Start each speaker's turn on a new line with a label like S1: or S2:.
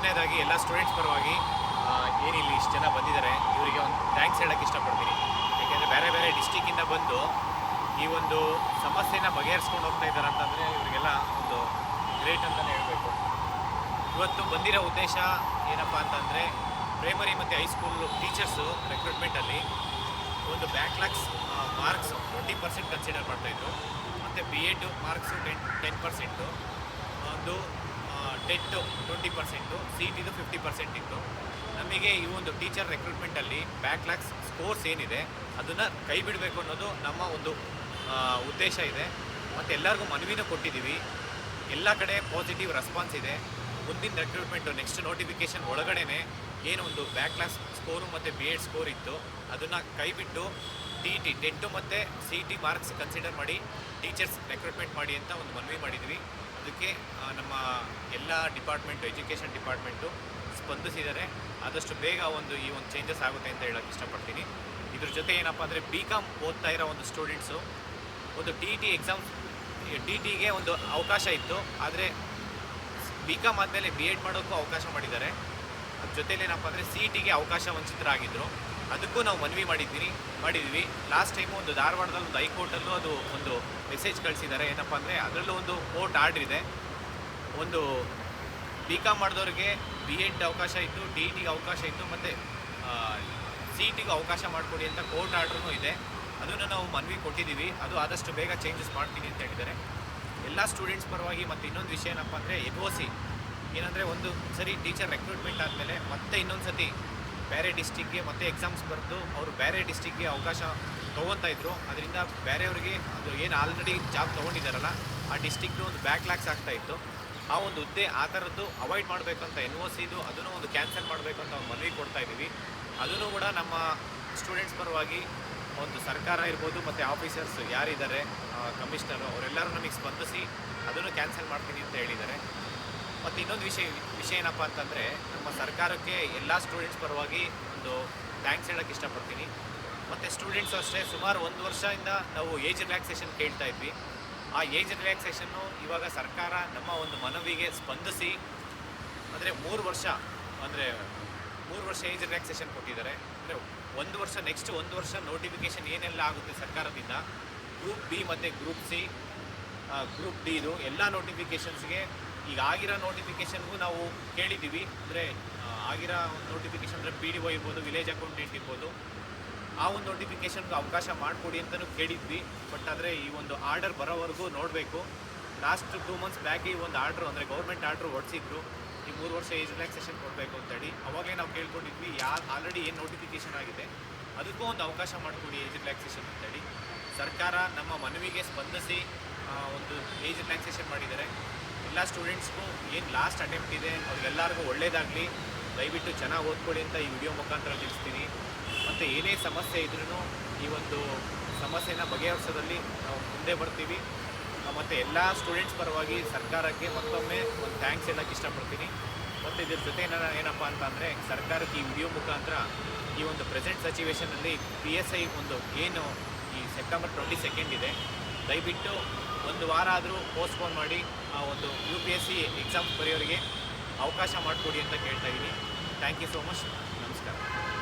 S1: ಮೊದಲನೇದಾಗಿ ಎಲ್ಲ ಸ್ಟೂಡೆಂಟ್ಸ್ ಪರವಾಗಿ ಏನಿಲ್ಲಿ ಇಷ್ಟು ಜನ ಬಂದಿದ್ದಾರೆ, ಇವರಿಗೆ ಒಂದು ಥ್ಯಾಂಕ್ಸ್ ಹೇಳೋಕ್ಕೆ ಇಷ್ಟಪಡ್ತೀನಿ. ಯಾಕೆಂದರೆ ಬೇರೆ ಬೇರೆ ಡಿಸ್ಟಿಕ್ಕಿಂದ ಬಂದು ಈ ಒಂದು ಸಮಸ್ಯೆನ ಬಗೆಹರಿಸ್ಕೊಂಡು ಹೋಗ್ತಾ ಇದ್ದಾರೆ ಅಂತಂದರೆ ಇವರಿಗೆಲ್ಲ ಒಂದು ಗ್ರೇಟ್ ಅಂತಲೇ ಹೇಳಬೇಕು. ಇವತ್ತು ಬಂದಿರೋ ಉದ್ದೇಶ ಏನಪ್ಪ ಅಂತಂದರೆ ಪ್ರೈಮರಿ ಮತ್ತು ಹೈಸ್ಕೂಲ್ ಟೀಚರ್ಸು ರೆಕ್ರೂಟ್ಮೆಂಟಲ್ಲಿ ಒಂದು ಬ್ಯಾಕ್ ಲ್ಯಾಕ್ಸ್ ಮಾರ್ಕ್ಸ್ ಟ್ವೆಂಟಿ ಪರ್ಸೆಂಟ್ ಕನ್ಸಿಡರ್ ಮಾಡ್ತಾಯಿದ್ರು ಮತ್ತು B Ed marks ten ten percent ಒಂದು ಟೆಟ್ಟು ಟ್ವೆಂಟಿ ಪರ್ಸೆಂಟು ಸಿ ಟಿದು ಫಿಫ್ಟಿ ಪರ್ಸೆಂಟ್ ಇತ್ತು. ನಮಗೆ ಈ ಒಂದು ಟೀಚರ್ ರೆಕ್ರೂಟ್ಮೆಂಟಲ್ಲಿ ಬ್ಯಾಕ್ಲಾಗ್ಸ್ ಸ್ಕೋರ್ಸ್ ಏನಿದೆ, ಅದನ್ನು ಕೈ ಬಿಡಬೇಕು ಅನ್ನೋದು ನಮ್ಮ ಒಂದು ಉದ್ದೇಶ ಇದೆ. ಮತ್ತು ಎಲ್ಲರಿಗೂ ಮನವಿನೂ ಕೊಟ್ಟಿದ್ದೀವಿ ಎಲ್ಲ ಕಡೆ ಪಾಸಿಟಿವ್ ರೆಸ್ಪಾನ್ಸ್ ಇದೆ. ಮುಂದಿನ ರೆಕ್ರೂಟ್ಮೆಂಟು ನೆಕ್ಸ್ಟ್ ನೋಟಿಫಿಕೇಷನ್ ಒಳಗಡೆನೆ ಏನು ಒಂದು ಬ್ಯಾಕ್ ಕ್ಲಾಸ್ ಸ್ಕೋರು ಮತ್ತು ಬಿ ಎಡ್ ಸ್ಕೋರ್ ಇತ್ತು, ಅದನ್ನು ಕೈಬಿಟ್ಟು ಟಿ ಟಿ ಟೆಂಟು ಮತ್ತು ಸಿ ಟಿ ಮಾರ್ಕ್ಸ್ ಕನ್ಸಿಡರ್ ಮಾಡಿ ಟೀಚರ್ಸ್ ರೆಕ್ರೂಟ್ಮೆಂಟ್ ಮಾಡಿ ಅಂತ ಒಂದು ಮನವಿ ಮಾಡಿದ್ವಿ. ಅದಕ್ಕೆ ನಮ್ಮ ಎಲ್ಲ ಡಿಪಾರ್ಟ್ಮೆಂಟು, ಎಜುಕೇಷನ್ ಡಿಪಾರ್ಟ್ಮೆಂಟು ಸ್ಪಂದಿಸಿದರೆ ಆದಷ್ಟು ಬೇಗ ಒಂದು ಈ ಒಂದು ಚೇಂಜಸ್ ಆಗುತ್ತೆ ಅಂತ ಹೇಳೋಕ್ಕೆ ಇಷ್ಟಪಡ್ತೀನಿ. ಇದ್ರ ಜೊತೆ ಏನಪ್ಪ ಅಂದರೆ ಬಿ ಕಾಮ್ ಓದ್ತಾ ಇರೋ ಒಂದು ಸ್ಟೂಡೆಂಟ್ಸು ಒಂದು ಟಿ ಟಿ ಎಕ್ಸಾಮ್ ಟಿ ಟಿಗೆ ಒಂದು ಅವಕಾಶ ಇತ್ತು. ಆದರೆ ಬಿ ಕಾಮ್ ಆದಮೇಲೆ ಬಿ ಎಡ್ ಮಾಡೋಕ್ಕೂ ಅವಕಾಶ ಮಾಡಿದ್ದಾರೆ. ಜೊತೆಲಿ ಏನಪ್ಪ ಅಂದರೆ ಸೀಟಿಗೆ ಅವಕಾಶ ವಂಚಿತರಾಗಿದ್ದರು ಅದಕ್ಕೂ ನಾವು ಮನವಿ ಮಾಡಿದ್ದೀನಿ ಮಾಡಿದ್ವಿ. ಲಾಸ್ಟ್ ಟೈಮು ಒಂದು ಧಾರವಾಡದಲ್ಲಿ ಒಂದು ಹೈಕೋರ್ಟಲ್ಲೂ ಅದು ಒಂದು ಮೆಸೇಜ್ ಕಳಿಸಿದ್ದಾರೆ. ಏನಪ್ಪ ಅಂದರೆ ಅದರಲ್ಲೂ ಒಂದು ಕೋರ್ಟ್ ಆರ್ಡ್ರ್ ಇದೆ. ಒಂದು ಬಿ ಕಾಮ್ ಮಾಡಿದವ್ರಿಗೆ ಬಿ ಎಡ್ ಅವಕಾಶ ಇತ್ತು ಡಿ ಟಿಗೆ ಅವಕಾಶ ಇತ್ತು, ಮತ್ತು ಸಿ ಟಿಗೆ ಅವಕಾಶ ಮಾಡಿಕೊಡಿ ಅಂತ ಕೋರ್ಟ್ ಆರ್ಡ್ರೂ ಇದೆ. ಅದನ್ನು ನಾವು ಮನವಿ ಕೊಟ್ಟಿದ್ದೀವಿ. ಅದು ಆದಷ್ಟು ಬೇಗ ಚೇಂಜಸ್ ಮಾಡ್ತೀನಿ ಅಂತ ಹೇಳಿದ್ದಾರೆ. ಎಲ್ಲ ಸ್ಟೂಡೆಂಟ್ಸ್ ಪರವಾಗಿ ಮತ್ತು ಇನ್ನೊಂದು ವಿಷಯ ಏನಪ್ಪ ಅಂದರೆ ಎಫ್ ಒ ಸಿ. ಏನಂದರೆ ಒಂದು ಸರಿ ಟೀಚರ್ ರೆಕ್ರೂಟ್ಮೆಂಟ್ ಆದಮೇಲೆ ಮತ್ತೆ ಇನ್ನೊಂದು ಸತಿ ಬೇರೆ ಡಿಸ್ಟಿಕ್ಗೆ ಮತ್ತೆ ಎಕ್ಸಾಮ್ಸ್ ಬರೆದು ಅವರು ಬೇರೆ ಡಿಸ್ಟಿಕ್ಗೆ ಅವಕಾಶ ತೊಗೊತಾ ಇದ್ರು. ಅದರಿಂದ ಬೇರೆಯವರಿಗೆ ಅದು ಏನು ಆಲ್ರೆಡಿ ಜಾಬ್ ತೊಗೊಂಡಿದ್ದಾರಲ್ಲ, ಆ ಡಿಸ್ಟಿಕ್ದು ಒಂದು ಬ್ಯಾಕ್ಲಾಗ್ಸ್ ಆಗ್ತಾ ಇತ್ತು. ಆ ಒಂದು ಹುದ್ದೆ ಆ ಥರದ್ದು ಅವಾಯ್ಡ್ ಮಾಡಬೇಕು ಅಂತ ಎನ್ ಒ ಸಿದು ಅದನ್ನು ಒಂದು ಕ್ಯಾನ್ಸಲ್ ಮಾಡಬೇಕು ಅಂತ ಒಂದು ಮನವಿ ಕೊಡ್ತಾ ಇದ್ದೀವಿ. ಅದನ್ನು ಕೂಡ ನಮ್ಮ ಸ್ಟೂಡೆಂಟ್ಸ್ ಪರವಾಗಿ ಒಂದು ಸರ್ಕಾರ ಇರ್ಬೋದು, ಮತ್ತು ಆಫೀಸರ್ಸ್ ಯಾರಿದ್ದಾರೆ ಕಮಿಷನರು ಅವರೆಲ್ಲರೂ ನಮಗೆ ಸ್ಪಂದಿಸಿ ಅದನ್ನು ಕ್ಯಾನ್ಸಲ್ ಮಾಡ್ತೀನಿ ಅಂತ ಹೇಳಿದ್ದಾರೆ. ಮತ್ತು ಇನ್ನೊಂದು ವಿಷಯ ವಿಷಯ ಏನಪ್ಪ ಅಂತಂದರೆ, ನಮ್ಮ ಸರ್ಕಾರಕ್ಕೆ ಎಲ್ಲ ಸ್ಟೂಡೆಂಟ್ಸ್ ಪರವಾಗಿ ಒಂದು ಥ್ಯಾಂಕ್ಸ್ ಹೇಳೋಕ್ಕೆ ಇಷ್ಟಪಡ್ತೀನಿ. ಮತ್ತು ಸ್ಟೂಡೆಂಟ್ಸು ಅಷ್ಟೇ, ಸುಮಾರು ಒಂದು ವರ್ಷದಿಂದ ನಾವು ಏಜ್ ರಿಲ್ಯಾಕ್ಸೇಷನ್ ಕೇಳ್ತಾ ಇದ್ವಿ. ಆ ಏಜ್ ರಿಲ್ಯಾಕ್ಸೇಷನ್ನು ಇವಾಗ ಸರ್ಕಾರ ನಮ್ಮ ಒಂದು ಮನವಿಗೆ ಸ್ಪಂದಿಸಿ, ಅಂದರೆ ಮೂರು ವರ್ಷ, ಅಂದರೆ ಮೂರು ವರ್ಷ ಏಜ್ ರಿಲ್ಯಾಕ್ಸೇಷನ್ ಕೊಟ್ಟಿದ್ದಾರೆ. ಅಂದರೆ ಒಂದು ವರ್ಷ ನೆಕ್ಸ್ಟ್ ಒಂದು ವರ್ಷ ನೋಟಿಫಿಕೇಷನ್ ಏನೆಲ್ಲ ಆಗುತ್ತೆ ಸರ್ಕಾರದಿಂದ ಗ್ರೂಪ್ ಬಿ ಮತ್ತು ಗ್ರೂಪ್ ಸಿ ಗ್ರೂಪ್ ಡಿ ಇದು ಎಲ್ಲ ನೋಟಿಫಿಕೇಷನ್ಸ್ಗೆ ಈಗ ಆಗಿರೋ ನೋಟಿಫಿಕೇಷನ್ಗೂ ನಾವು ಕೇಳಿದ್ದೀವಿ. ಅಂದರೆ ಆಗಿರೋ ಒಂದು ನೋಟಿಫಿಕೇಷನ್ ಅಂದರೆ ಪಿ ಡಿ ಒ ಇರ್ಬೋದು ವಿಲೇಜ್ ಅಕೌಂಟೆಂಟ್ ಇರ್ಬೋದು. ಆ ಒಂದು ನೋಟಿಫಿಕೇಷನ್ಗೂ ಅವಕಾಶ ಮಾಡಿಕೊಡಿ ಅಂತಲೂ ಕೇಳಿದ್ವಿ. ಬಟ್ ಆದರೆ ಈ ಒಂದು ಆರ್ಡರ್ ಬರೋವರೆಗೂ ನೋಡಬೇಕು. ಲಾಸ್ಟ್ ಟೂ ಮಂತ್ಸ್ ಬ್ಯಾಕ್ ಈ ಒಂದು ಆರ್ಡ್ರು ಅಂದರೆ ಗೌರ್ಮೆಂಟ್ ಆರ್ಡ್ರು ಹೊಡ್ಸಿದ್ರು. ಈ ಮೂರು ವರ್ಷ ಏಜ್ ರಿಲ್ಯಾಕ್ಸೇಷನ್ ಕೊಡಬೇಕು ಅಂತೇಳಿ. ಅವಾಗಲೇ ನಾವು ಕೇಳ್ಕೊಂಡಿದ್ವಿ, ಯಾ ಆಲ್ರೆಡಿ ಏನು ನೋಟಿಫಿಕೇಷನ್ ಆಗಿದೆ. ಅದಕ್ಕೂ ಒಂದು ಅವಕಾಶ ಮಾಡಿಕೊಡಿ ಏಜ್ ರಿಲ್ಯಾಕ್ಸೇಷನ್ ಅಂತೇಳಿ. ಸರ್ಕಾರ ನಮ್ಮ ಮನವಿಗೆ ಸ್ಪಂದಿಸಿ ಒಂದು ಏಜ್ ರಿಲ್ಯಾಕ್ಸೇಷನ್ ಮಾಡಿದ್ದಾರೆ. ಎಲ್ಲ ಸ್ಟೂಡೆಂಟ್ಸ್ಗೂ ಏನು ಲಾಸ್ಟ್ ಅಟೆಂಪ್ಟ್ ಇದೆ, ಅವ್ರಿಗೆಲ್ಲರಿಗೂ ಒಳ್ಳೇದಾಗಲಿ. ದಯವಿಟ್ಟು ಚೆನ್ನಾಗಿ ಓದ್ಕೊಳ್ಳಿ ಅಂತ ಈ ವಿಡಿಯೋ ಮುಖಾಂತರ ತಿಳಿಸ್ತೀನಿ. ಮತ್ತು ಏನೇ ಸಮಸ್ಯೆ ಇದ್ರೂ ಈ ಒಂದು ಸಮಸ್ಯೆನ ಬಗೆಹರಿಸೋದಲ್ಲಿ ನಾವು ಮುಂದೆ ಬರ್ತೀವಿ. ಮತ್ತು ಎಲ್ಲ ಸ್ಟೂಡೆಂಟ್ಸ್ ಪರವಾಗಿ ಸರ್ಕಾರಕ್ಕೆ ಮತ್ತೊಮ್ಮೆ ಒಂದು ಥ್ಯಾಂಕ್ಸ್ ಹೇಳೋಕ್ಕೆ ಇಷ್ಟಪಡ್ತೀನಿ. ಮತ್ತು ಇದ್ರ ಜೊತೆ ಏನ ಏನಪ್ಪ ಅಂತ ಅಂದರೆ ಸರ್ಕಾರಕ್ಕೆ ಈ ವಿಡಿಯೋ ಮುಖಾಂತರ ಈ ಒಂದು ಪ್ರೆಸೆಂಟ್ ಸಿಚುವೇಷನಲ್ಲಿ ಪಿ ಎಸ್ ಐ ಒಂದು ಏನು ಈ ಸೆಪ್ಟೆಂಬರ್ ಟ್ವೆಂಟಿ ಸೆಕೆಂಡ್ ಇದೆ. ದಯವಿಟ್ಟು ಒಂದು ವಾರ ಆದರೂ ಪೋಸ್ಟ್ಪೋನ್ ಮಾಡಿ, ಆ, ಒಂದು U P S C exam ಬರೆಯೋರಿಗೆ ಅವಕಾಶ ಮಾಡಿಕೊಡಿ ಅಂತ ಕೇಳ್ತಾ ಇದ್ದೀನಿ ಥ್ಯಾಂಕ್ ಯು ಸೋ ಮಚ್